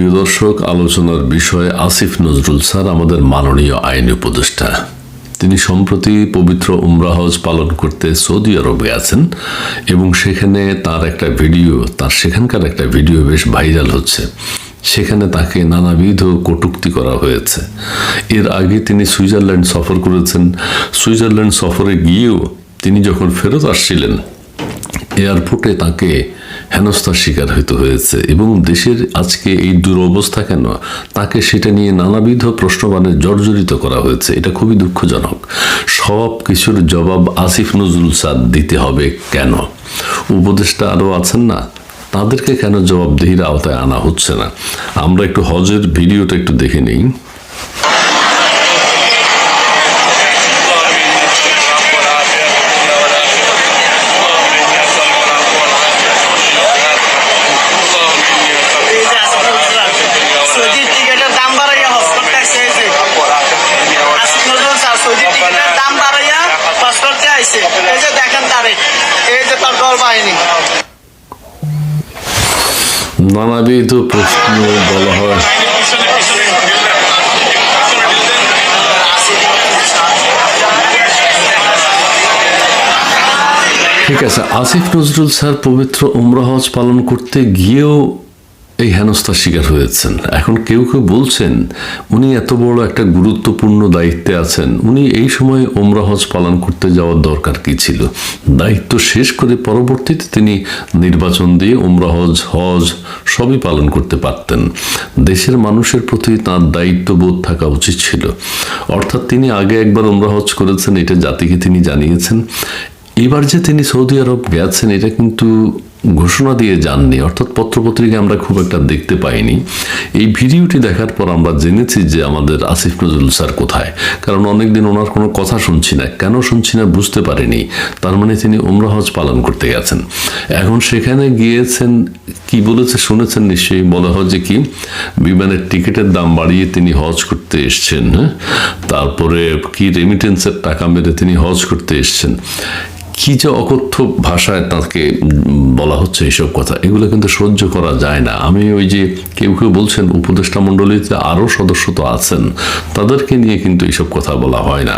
প্রিয় দর্শক, আলোচনার বিষয় আসিফ নজরুল স্যার আমাদের মাননীয় আইন উপদেষ্টা। তিনি সম্প্রতি পবিত্র উমরা হজ পালন করতে সৌদি আরবে আছেন এবং সেখানে তার একটা ভিডিও, তার সেখানকার একটা ভিডিও বেশ ভাইরাল হচ্ছে। সেখানে তাকে নানাবিধ কটুক্তি করা হয়েছে। এর আগে তিনি সুইজারল্যান্ড সফর করেছেন। সুইজারল্যান্ড সফরে গিয়েও তিনি যখন ফেরত আসছিলেন, এয়ারপোর্টে তাকে হেনস্থার শিকার হইতে হয়েছে। এবং দেশের আজকে এই দুরবস্থা কেন? তাকে সেটা নিয়ে নানাবিধ প্রশ্নবাণে জর্জরিত করা হয়েছে। এটা খুবই দুঃখজনক। সব কিছুর জবাব আসিফ নজরুল সাদ দিতে হবে কেন? উপদেষ্টা আরও আছেন না? তাদেরকে কেন জবাবদিহির আওতায় আনা হচ্ছে না? আমরা একটু হজের ভিডিওটা একটু দেখে নিই। নানাবিধ প্রশ্ন বলা হয়। ঠিক আছে, আসিফ নজরুল স্যার পবিত্র উমরা হজ পালন করতে গিয়েও এই হেনস্থার শিকার হয়েছেন। এখন কেউ কেউ বলছেন, উনি এত বড় একটা গুরুত্বপূর্ণ দায়িত্বে আছেন। উনি এই সময় ওমরা হজ পালন করতে যাওয়ার দরকার কি ছিল? দায়িত্ব শেষ করে পরবর্তীতে তিনি নির্বাচন দিয়ে ওমরা হজ সবই পালন করতে পারতেন। দেশের মানুষের প্রতি তার দায়িত্ববোধ থাকা উচিত ছিল। অর্থাৎ তিনি আগে একবার ওমরা হজ করেছেন, এটা জাতিকে তিনি জানিয়েছেন। এবার যে তিনি সৌদি আরব গেছেন, এটা কিন্তু ঘোষণা দিয়ে যাননি। অর্থাৎ পত্রপত্রিকা আমরা খুব একটা দেখতে পাইনি। এই ভিডিওটি দেখার পর আমরা জেনেছি যে আমাদের আসিফ নজরুল স্যার কোথায়। কারণ অনেকদিন ওনার কোনো কথা শুনছি না। কেন শুনছি না বুঝতে পারিনি। তার মানে তিনি উমরা হজ পালন করতে গেছেন। এখন সেখানে গিয়েছেন, কি বলেছে শুনেছেন নিশ্চয়ই। বলা হয় যে কি? বিমানের টিকিটের দাম বাড়িয়ে তিনি হজ করতে এসছেন হ্যাঁ? তারপরে কি রেমিটেন্সের টাকা মেরে তিনি হজ করতে এসছেন? কি যে অকথ্য ভাষায় তাকে বলা হচ্ছে এইসব কথা, এগুলো কিন্তু সহ্য করা যায় না। আমি ওই যে কেউ কেউ বলছেন, উপদেষ্টা মণ্ডলীতে আরও সদস্য তো আছেন, তাদেরকে নিয়ে কিন্তু এইসব কথা বলা হয় না।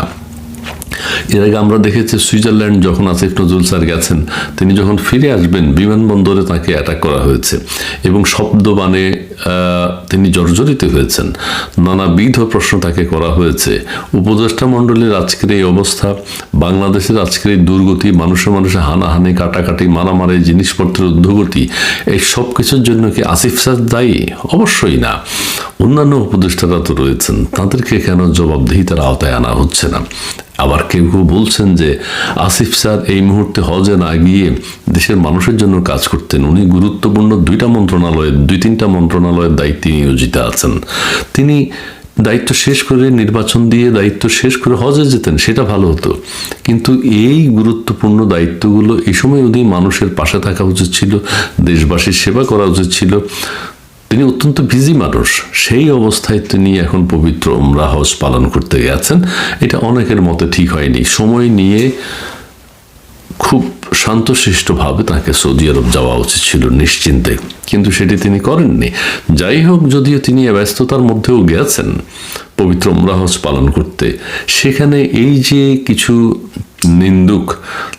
এর আগে আমরা দেখেছি সুইজারল্যান্ড যখন আসিফ নজরুল স্যার গেছেন তিনি যখন ফিরে আসবেন বিমানবন্দরে তাকে অ্যাটাক করা হয়েছে এবং শব্দবাণে আহ, তিনি জর্জরিত হয়েছেন। নানাবিধ প্রশ্ন তাকে করা হয়েছে। উপদেষ্টা মণ্ডলীর আজকের এই অবস্থা বাংলাদেশের আজকের এই দুর্গতি মানুষে মানুষে হানাহানি কাটাকাটি মারামারি জিনিসপত্রের উদ্যোগতি এই সব কিছুর জন্য কি আসিফ স্যার দায়ী? অবশ্যই না। অন্যান্য উপদেষ্টারা তো রয়েছেন তাদেরকে কেন জবাবদিহিতার আওতায় আনা হচ্ছে না? আবার কেউ কেউ বলছেন যে আসিফ স্যার এই মুহূর্তে হজে না গিয়ে দেশের মানুষের জন্য কাজ করতেন। উনি গুরুত্বপূর্ণ দুইটা মন্ত্রণালয়ের, দুই তিনটা মন্ত্রণালয়ের দায়িত্বে নিয়োজিত আছেন। তিনি দায়িত্ব শেষ করে নির্বাচন দিয়ে দায়িত্ব শেষ করে হজে যেতেন, সেটা ভালো হতো। কিন্তু এই গুরুত্বপূর্ণ দায়িত্বগুলো এই সময় উনি মানুষের পাশে থাকা উচিত ছিল, দেশবাসীর সেবা করা উচিত ছিল। তিনি অত্যন্ত বিজি মানুষ। সেই অবস্থায় তিনি এখন পবিত্র উমরা হজ পালন করতে গেছেন। এটা অনেকের মতে ঠিক হয়নি। সময় নিয়ে খুব শান্তশিষ্টভাবে তাকে সৌদি আরব যাওয়া উচিত ছিল নিশ্চিন্তে। কিন্তু সেটি তিনি করেননি। যাই হোক, যদিও তিনি ব্যস্ততার মধ্যেও গেছেন পবিত্র উমরা হজ পালন করতে, সেখানে এই যে কিছু নিন্দুক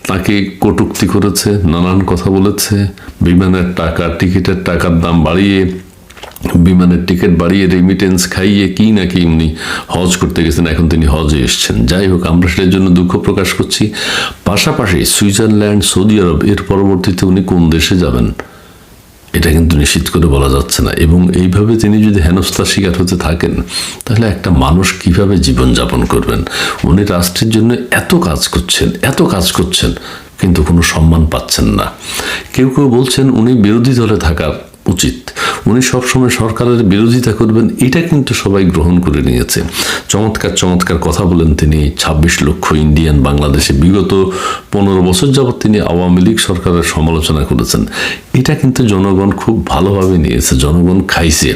তাকে কটূক্তি করেছে, নানান কথা বলেছে, বিমানের টাকা, টিকিটের টাকার দাম বাড়িয়ে বিমানের টিকিট বাড়িয়ে রেমিটেন্স খাইয়ে কি নাকি উনি হজ করতে গেছেন, এখন তিনি হজে এসছেন। যাই হোক, আমরা সেটার জন্য দুঃখ প্রকাশ করছি। পাশাপাশি সুইজারল্যান্ড, সৌদি আরব, এর পরবর্তীতে উনি কোন দেশে যাবেন, এটা কিন্তু নিশ্চিত করে বলা যাচ্ছে না। এবং এইভাবে তিনি যদি হেনস্থার শিকার হতে থাকেন, তাহলে একটা মানুষ কীভাবে জীবনযাপন করবেন? উনি রাষ্ট্রের জন্য এত কাজ করছেন, এত কাজ করছেন, কিন্তু কোনো সম্মান পাচ্ছেন না। কেউ কেউ বলছেন উনি বিরোধী দলে থাকার উচিত। উনি সবসময় সরকারের বিরোধিতা করবেন, এটা কিন্তু সবাই গ্রহণ করে নিয়েছে। চমৎকার চমৎকার কথা বলেন তিনি, ছাব্বিশ লক্ষ ইন্ডিয়ান বাংলাদেশে বিগত পনেরো বছর যাবৎ তিনি আওয়ামী লীগ সরকারের সমালোচনা করেছেন। এটা কিন্তু জনগণ খুব ভালোভাবে নিয়েছে, জনগণ খাইছে।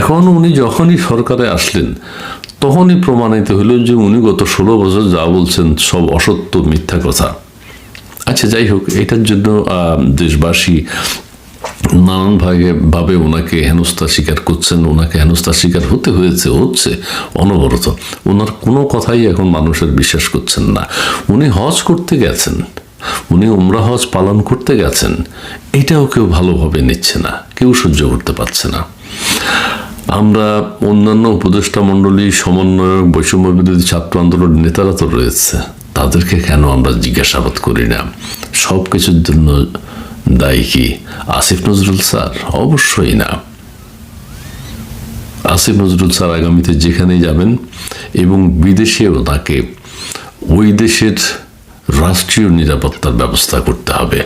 এখন উনি যখনই সরকারে আসলেন, তখনই প্রমাণিত হলো যে উনি গত ষোলো বছর যা বলছেন সব অসত্য, মিথ্যা কথা। আচ্ছা যাই হোক, এটার জন্য দেশবাসী নানান ভাগে ভাবে ওনাকে হেনস্থা স্বীকার করছেন, ওনাকে হেনস্থা স্বীকার হতে হয়েছে, হচ্ছে অনবরত। ওনার কোনো কথাই এখন মানুষের বিশ্বাস করছেন না। উনি হজ করতে গেছেন, উনি উমরা হজ পালন করতে গেছেন, এটাও কেউ ভালোভাবে নিচ্ছে না, কেউ সহ্য করতে পারছে না। আমরা অন্যান্য উপদেষ্টা মণ্ডলী, সমন্বয়ক, বৈষম্য বিরোধী ছাত্র আন্দোলন নেতারা তো রয়েছে, তাদেরকে কেন আমরা জিজ্ঞাসাবাদ করি না? সব কিছুর জন্য দায়ী কি? আসিফ নজরুল স্যার? অবশ্যই না। আসিফ নজরুল স্যার আগামীতে যেখানেই যাবেন এবং বিদেশেও তাকে ওই দেশের রাষ্ট্রীয় নিরাপত্তার ব্যবস্থা করতে হবে।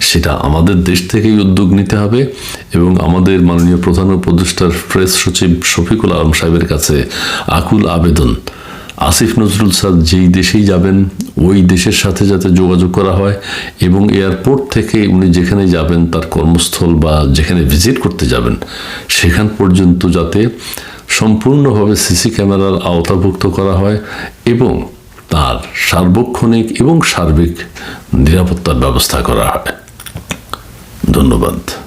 সেটা আমাদের দেশ থেকেই উদ্যোগ নিতে হবে এবং আমাদের মাননীয় প্রধান উপদেষ্টার প্রেস সচিব শফিকুল আলম সাহেবের কাছে আকুল আবেদন আসিফ নজরুল স্যার যেই দেশেই যাবেন, ওই দেশের সাথে যাতে যোগাযোগ করা হয় এবং এয়ারপোর্ট থেকে উনি যেখানে যাবেন, তার কর্মস্থল বা যেখানে ভিজিট করতে যাবেন, সেখান পর্যন্ত যাতে সম্পূর্ণভাবে সিসি ক্যামেরার আওতাভুক্ত করা হয় এবং তার সার্বক্ষণিক এবং সার্বিক নিরাপত্তার ব্যবস্থা করা হয়। ধন্যবাদ।